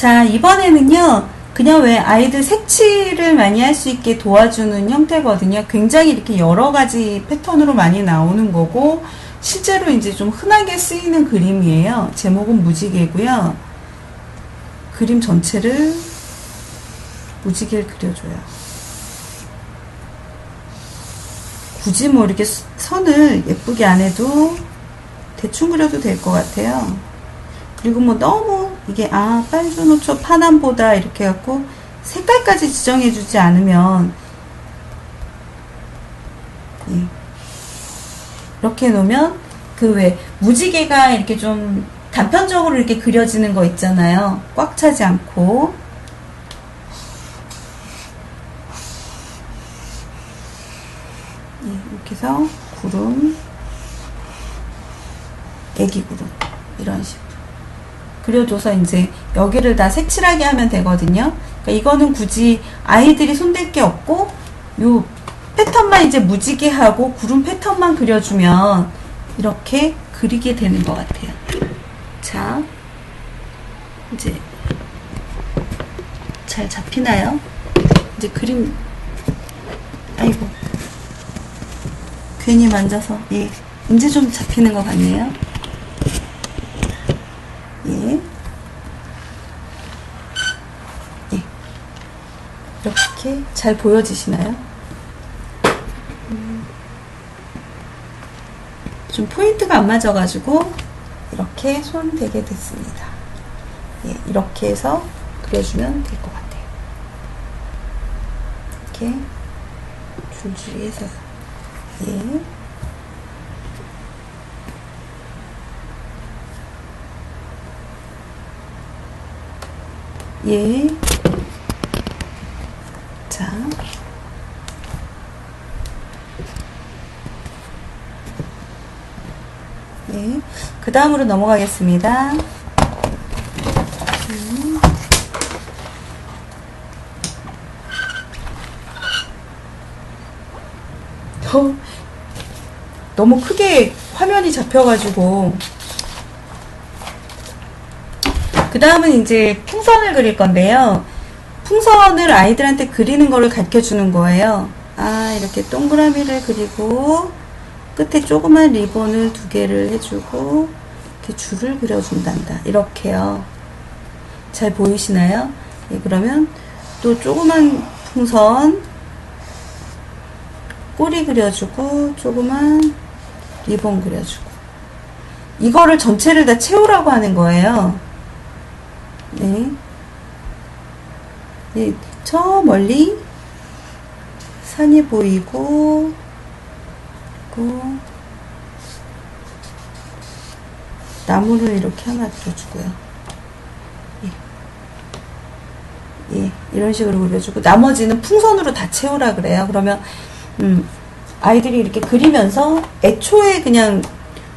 자, 이번에는요, 그냥 왜 아이들 색칠을 많이 할 수 있게 도와주는 형태거든요. 굉장히 이렇게 여러 가지 패턴으로 많이 나오는 거고, 실제로 이제 좀 흔하게 쓰이는 그림이에요. 제목은 무지개고요. 그림 전체를 무지개를 그려줘요. 굳이 뭐 이렇게 선을 예쁘게 안 해도 대충 그려도 될 것 같아요. 그리고 뭐 너무 이게 아 빨주노초 파남보다 이렇게 갖고 색깔까지 지정해 주지 않으면 예. 이렇게 놓으면 그 왜 무지개가 이렇게 좀 단편적으로 이렇게 그려지는 거 있잖아요. 꽉 차지 않고 예, 이렇게 해서 구름 애기 구름 이런 식으로 그려줘서 이제 여기를 다 색칠하게 하면 되거든요. 그러니까 이거는 굳이 아이들이 손댈 게 없고 요 패턴만 이제 무지개 하고 구름 패턴만 그려주면 이렇게 그리게 되는 것 같아요. 자, 이제 잘 잡히나요? 이제 그림 아이고 괜히 만져서 예 이제 좀 잡히는 것 같네요. 예. 예. 이렇게 잘 보여지시나요? 음. 좀 포인트가 안 맞아가지고 이렇게 손 대게 됐습니다. 예, 이렇게 해서 그려주면 될 것 같아요. 이렇게 줄줄이 해서 예. 예. 자. 네. 그 다음으로 넘어가겠습니다. 음. 어, 너무 크게 화면이 잡혀가지고 그 다음은 이제 풍선을 그릴 건데요. 풍선을 아이들한테 그리는 거를 가르쳐 주는 거예요. 아, 이렇게 동그라미를 그리고 끝에 조그만 리본을 두 개를 해주고 이렇게 줄을 그려준단다. 이렇게요. 잘 보이시나요? 예, 그러면 또 조그만 풍선 꼬리 그려주고 조그만 리본 그려주고 이거를 전체를 다 채우라고 하는 거예요. 네. 네, 저 멀리 산이 보이고, 그리고 나무를 이렇게 하나 그려주고요. 예. 예, 이런 식으로 그려주고, 나머지는 풍선으로 다 채우라 그래요. 그러면, 음, 아이들이 이렇게 그리면서 애초에 그냥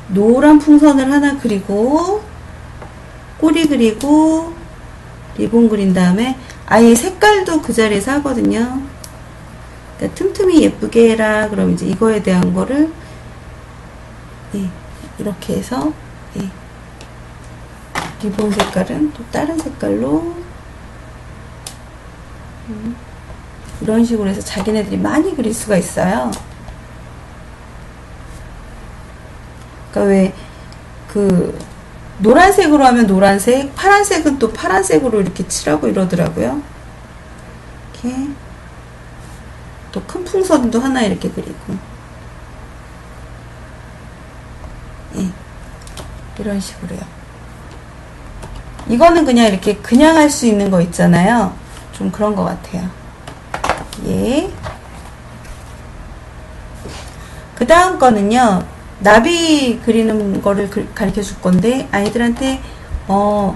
노란 풍선을 하나 그리고, 꼬리 그리고, 리본 그린 다음에 아예 색깔도 그 자리에서 하거든요. 그러니까 틈틈이 예쁘게 해라. 그럼 이제 이거에 대한 거를 예, 이렇게 해서 예, 리본 색깔은 또 다른 색깔로 음, 이런 식으로 해서 자기네들이 많이 그릴 수가 있어요. 그러니까 왜 그 노란색으로 하면 노란색, 파란색은 또 파란색으로 이렇게 칠하고 이러더라고요. 이렇게 또 큰 풍선도 하나 이렇게 그리고 예, 이런 식으로요. 이거는 그냥 이렇게 그냥 할 수 있는 거 있잖아요. 좀 그런 것 같아요. 예. 그 다음 거는요. 나비 그리는 거를 가르쳐 줄 건데 아이들한테 어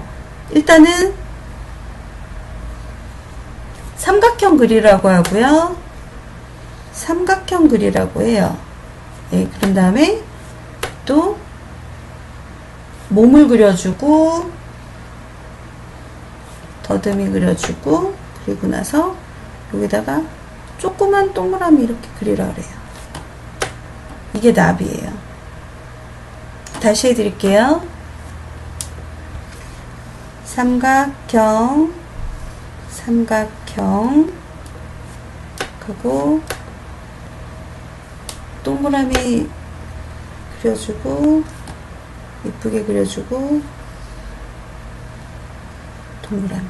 일단은 삼각형 그리라고 하고요. 삼각형 그리라고 해요. 예, 그런 다음에 또 몸을 그려주고 더듬이 그려주고 그리고 나서 여기다가 조그만 동그라미 이렇게 그리라 그래요. 이게 나비예요. 다시 해드릴게요. 삼각형, 삼각형, 하고, 동그라미 그려주고, 이쁘게 그려주고, 동그라미.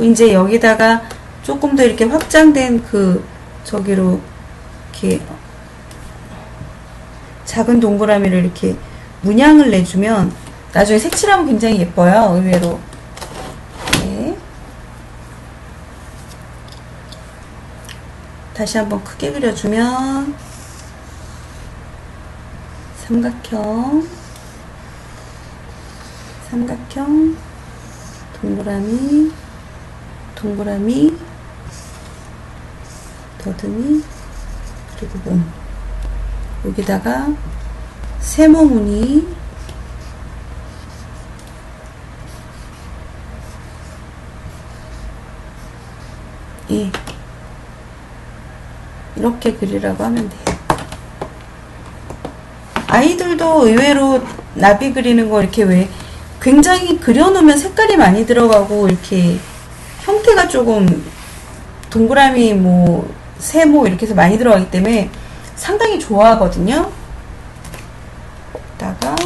이제 여기다가 조금 더 이렇게 확장된 그, 저기로, 이렇게, 작은 동그라미를 이렇게 문양을 내주면, 나중에 색칠하면 굉장히 예뻐요, 의외로. 네. 다시 한번 크게 그려주면, 삼각형, 삼각형, 동그라미, 동그라미, 더듬이, 그리고 몸. 여기다가 세모 무늬, 예. 이렇게 그리라고 하면 돼요. 아이들도 의외로 나비 그리는 거 이렇게 왜 굉장히 그려놓으면 색깔이 많이 들어가고 이렇게 형태가 조금 동그라미 뭐 세모 이렇게 해서 많이 들어가기 때문에 상당히 좋아하거든요. 다가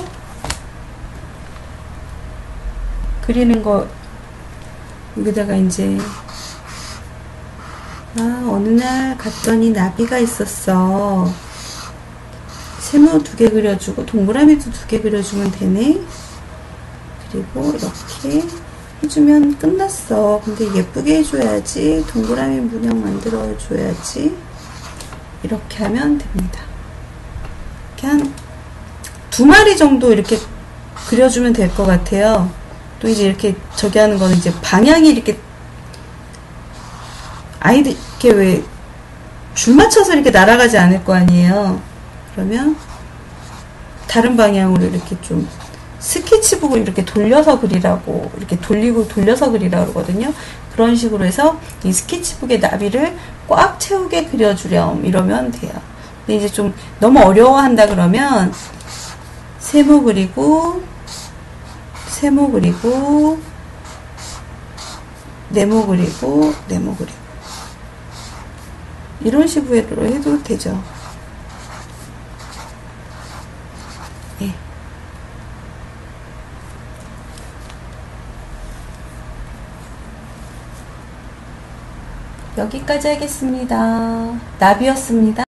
그리는 거 여기다가 이제 아 어느 날 갔더니 나비가 있었어. 세모 두 개 그려주고 동그라미도 두 개 그려주면 되네. 그리고 이렇게 해주면 끝났어. 근데 예쁘게 해줘야지. 동그라미 문양 만들어 줘야지. 이렇게 하면 됩니다. 이렇게 한 두 마리 정도 이렇게 그려주면 될 것 같아요. 또 이제 이렇게 저기 하는 거는 이제 방향이 이렇게 아이들 이렇게 왜 줄 맞춰서 이렇게 날아가지 않을 거 아니에요. 그러면 다른 방향으로 이렇게 좀 스케치북을 이렇게 돌려서 그리라고 이렇게 돌리고 돌려서 그리라고 그러거든요. 그런 식으로 해서 이 스케치북의 나비를 꽉 채우게 그려주렴 이러면 돼요. 근데 이제 좀 너무 어려워한다 그러면 세모 그리고 세모 그리고 네모 그리고 네모 그리고 이런 식으로 해도 되죠. 예. 여기까지 하겠습니다. 나비였습니다.